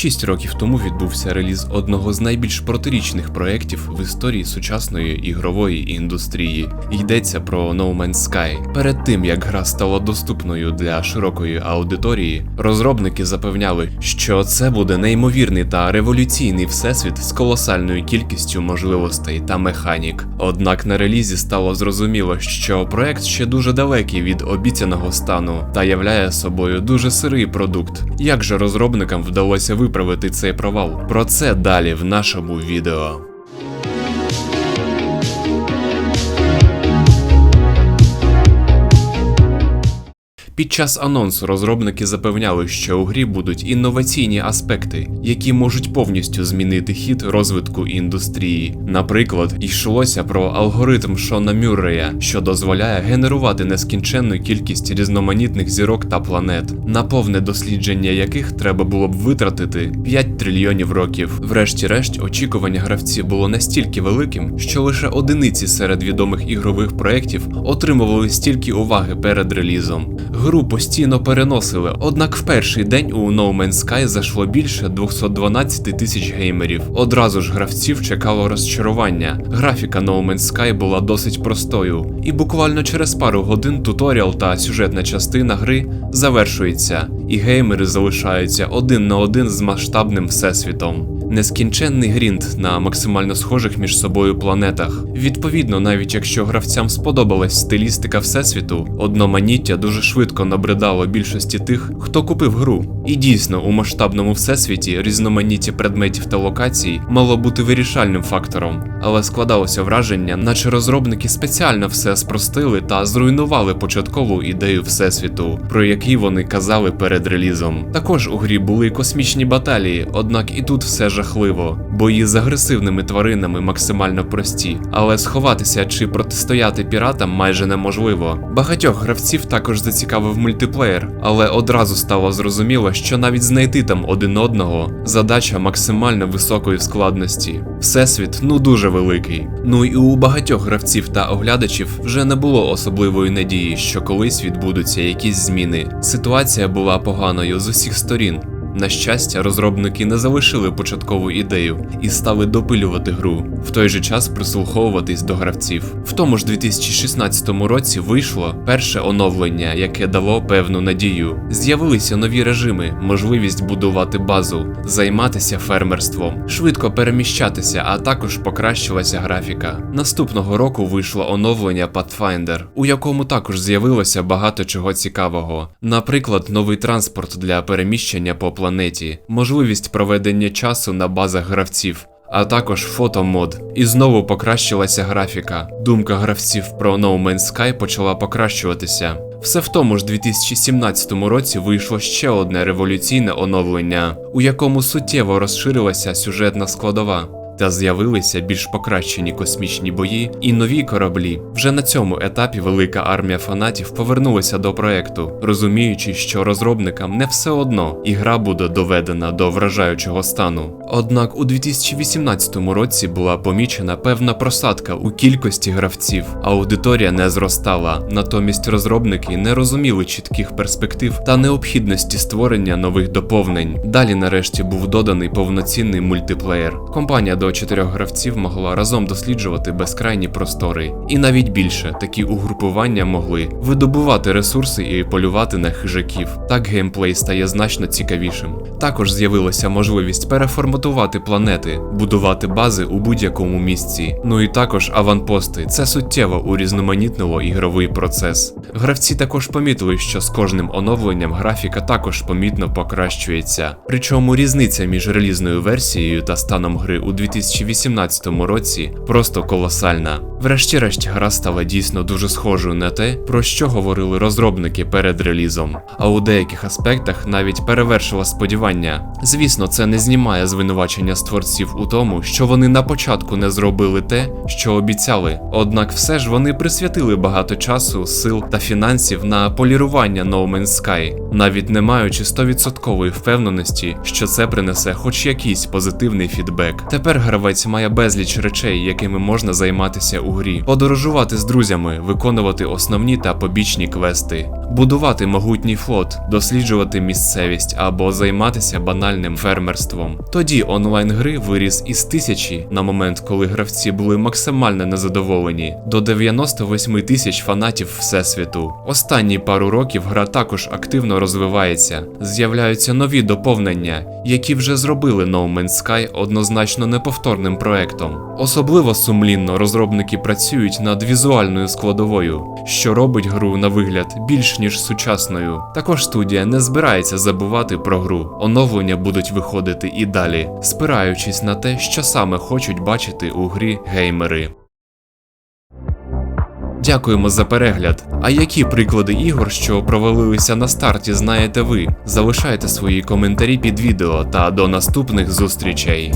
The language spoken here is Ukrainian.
Шість років тому відбувся реліз одного з найбільш протирічних проєктів в історії сучасної ігрової індустрії. Йдеться про No Man's Sky. Перед тим як гра стала доступною для широкої аудиторії, розробники запевняли, що це буде неймовірний та революційний всесвіт з колосальною кількістю можливостей та механік. Однак на релізі стало зрозуміло, що проект ще дуже далекий від обіцяного стану та являє собою дуже сирий продукт. Як же розробникам вдалося виправити цей провал? Про це далі в нашому відео. Під час анонсу розробники запевняли, що у грі будуть інноваційні аспекти, які можуть повністю змінити хід розвитку індустрії. Наприклад, йшлося про алгоритм Шона Мюррея, що дозволяє генерувати нескінченну кількість різноманітних зірок та планет, на повне дослідження яких треба було б витратити 5 трильйонів років. Врешті-решт, очікування гравців було настільки великим, що лише одиниці серед відомих ігрових проєктів отримували стільки уваги перед релізом. Гру постійно переносили, однак в перший день у No Man's Sky зайшло більше 212 тисяч геймерів. Одразу ж гравців чекало розчарування. Графіка No Man's Sky була досить простою, і буквально через пару годин туторіал та сюжетна частина гри завершується, і геймери залишаються один на один з масштабним всесвітом. Нескінченний грінд на максимально схожих між собою планетах. Відповідно, навіть якщо гравцям сподобалась стилістика всесвіту, одноманіття дуже швидко набридало більшості тих, хто купив гру. І дійсно, у масштабному всесвіті різноманіття предметів та локацій мало бути вирішальним фактором, але складалося враження, наче розробники спеціально все спростили та зруйнували початкову ідею всесвіту, про який вони казали перед релізом. Також у грі були космічні баталії, однак і тут все жахливо. Бої з агресивними тваринами максимально прості, але сховатися чи протистояти піратам майже неможливо. Багатьох гравців також зацікавив мультиплеєр, але одразу стало зрозуміло, що навіть знайти там один одного задача максимально високої складності. Всесвіт ну дуже великий. Ну і у багатьох гравців та оглядачів вже не було особливої надії, що колись відбудуться якісь зміни. Ситуація була поганою з усіх сторін. На щастя, розробники не залишили початкову ідею і стали допилювати гру, в той же час прислуховуватись до гравців. В тому ж 2016 році вийшло перше оновлення, яке дало певну надію. З'явилися нові режими, можливість будувати базу, займатися фермерством, швидко переміщатися, а також покращилася графіка. Наступного року вийшло оновлення Pathfinder, у якому також з'явилося багато чого цікавого. Наприклад, новий транспорт для переміщення по планеті, можливість проведення часу на базах гравців. А також фотомод, і знову покращилася графіка. Думка гравців про No Man's Sky почала покращуватися. Все в тому ж 2017 році вийшло ще одне революційне оновлення, у якому суттєво розширилася сюжетна складова. Та з'явилися більш покращені космічні бої і нові кораблі. Вже на цьому етапі велика армія фанатів повернулася до проекту, розуміючи, що розробникам не все одно і гра буде доведена до вражаючого стану. Однак у 2018 році була помічена певна просадка у кількості гравців. Аудиторія не зростала, натомість розробники не розуміли чітких перспектив та необхідності створення нових доповнень. Далі, нарешті, був доданий повноцінний мультиплеєр. Компанія до чотирьох гравців могла разом досліджувати безкрайні простори, і навіть більше такі угрупування могли видобувати ресурси і полювати на хижаків. Так геймплей стає значно цікавішим. Також з'явилася можливість переформатувати планети, будувати бази у будь-якому місці. Ну і також аванпости. Це суттєво урізноманітнило ігровий процес. Гравці також помітили, що з кожним оновленням графіка також помітно покращується. Причому різниця між релізною версією та станом гри у 2018 році просто колосальна. Врешті-решт, гра стала дійсно дуже схожою на те, про що говорили розробники перед релізом, а у деяких аспектах навіть перевершила сподівання. Звісно, це не знімає звинувачення з творців у тому, що вони на початку не зробили те, що обіцяли. Однак все ж вони присвятили багато часу, сил та фінансів на полірування No Man's Sky, навіть не маючи 100% впевненості, що це принесе хоч якийсь позитивний фідбек. Тепер гравець має безліч речей, якими можна займатися у грі, подорожувати з друзями, виконувати основні та побічні квести, будувати могутній флот, досліджувати місцевість або займатися банальним фермерством. Тоді онлайн гри виріс із тисячі на момент, коли гравці були максимально незадоволені, до 98 тисяч фанатів всесвіту. Останні пару років гра також активно розвивається, з'являються нові доповнення, які вже зробили No Man's Sky однозначно неповторним проектом. Особливо сумлінно розробники працюють над візуальною складовою, що робить гру на вигляд більш ніж сучасною. Також студія не збирається забувати про гру. Оновлення будуть виходити і далі, спираючись на те, що саме хочуть бачити у грі геймери. Дякуємо за перегляд. А які приклади ігор, що провалилися на старті, знаєте ви? Залишайте свої коментарі під відео та до наступних зустрічей.